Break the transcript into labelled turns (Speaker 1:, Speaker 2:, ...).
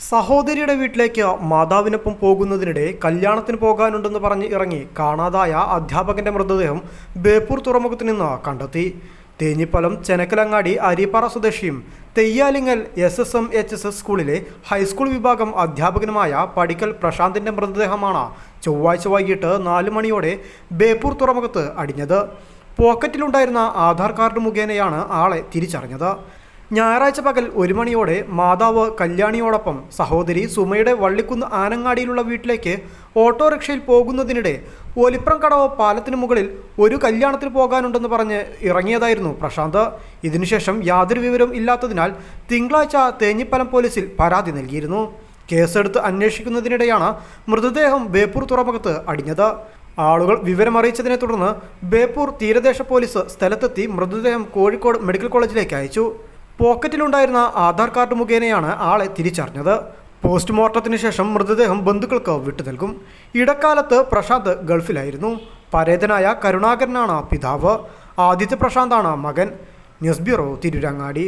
Speaker 1: സഹോദരിയുടെ വീട്ടിലേക്ക് മാതാവിനൊപ്പം പോകുന്നതിനിടെ കല്യാണത്തിന് പോകാനുണ്ടെന്ന് പറഞ്ഞ് ഇറങ്ങി കാണാതായ അധ്യാപകന്റെ മൃതദേഹം ബേപ്പൂർ തുറമുഖത്ത് നിന്ന് കണ്ടെത്തി. തേഞ്ഞിപ്പലം ചെനക്കലങ്ങാടി അരിപ്പാറ സ്വദേശിയും Theyyalingal S S M H S S സ്കൂളിലെ ഹൈസ്കൂൾ വിഭാഗം അധ്യാപകനുമായ പടിക്കൽ പ്രശാന്തിന്റെ മൃതദേഹമാണ് ചൊവ്വാഴ്ച വൈകിട്ട് നാല് മണിയോടെ ബേപ്പൂർ തുറമുഖത്ത് അടിഞ്ഞത്. പോക്കറ്റിലുണ്ടായിരുന്ന ആധാർ കാർഡ് മുഖേനയാണ് ആളെ തിരിച്ചറിഞ്ഞത്. ഞായറാഴ്ച പകൽ ഒരു മണിയോടെ മാതാവ് കല്യാണിയോടൊപ്പം സഹോദരി സുമയുടെ വള്ളിക്കുന്ന് ആനങ്ങാടിയിലുള്ള വീട്ടിലേക്ക് ഓട്ടോറിക്ഷയിൽ പോകുന്നതിനിടെ ഒലിപ്രം കടവ് പാലത്തിന് മുകളിൽ ഒരു കല്യാണത്തിന് പോകാനുണ്ടെന്ന് പറഞ്ഞ് ഇറങ്ങിയതായിരുന്നു പ്രശാന്ത്. ഇതിനുശേഷം യാതൊരു വിവരവും ഇല്ലാത്തതിനാൽ തിങ്കളാഴ്ച തേഞ്ഞിപ്പലം പോലീസിൽ പരാതി നൽകിയിരുന്നു. കേസെടുത്ത് അന്വേഷിക്കുന്നതിനിടെയാണ് മൃതദേഹം ബേപ്പൂർ തുറമുഖത്ത് അടിഞ്ഞത്. ആളുകൾ വിവരമറിയിച്ചതിനെ തുടർന്ന് ബേപ്പൂർ തീരദേശ പോലീസ് സ്ഥലത്തെത്തി മൃതദേഹം കോഴിക്കോട് മെഡിക്കൽ കോളേജിലേക്ക് അയച്ചു. പോക്കറ്റിലുണ്ടായിരുന്ന ആധാർ കാർഡ് മുഖേനയാണ് ആളെ തിരിച്ചറിഞ്ഞത്. പോസ്റ്റ്മോർട്ടത്തിന് ശേഷം മൃതദേഹം ബന്ധുക്കൾക്ക് വിട്ടു നൽകും. ഇടക്കാലത്ത് പ്രശാന്ത് ഗൾഫിലായിരുന്നു. പരേതനായ കരുണാകരനാണ് പിതാവ്. ആദിത്യ പ്രശാന്താണ് മകൻ. News bureau Tirurangadi.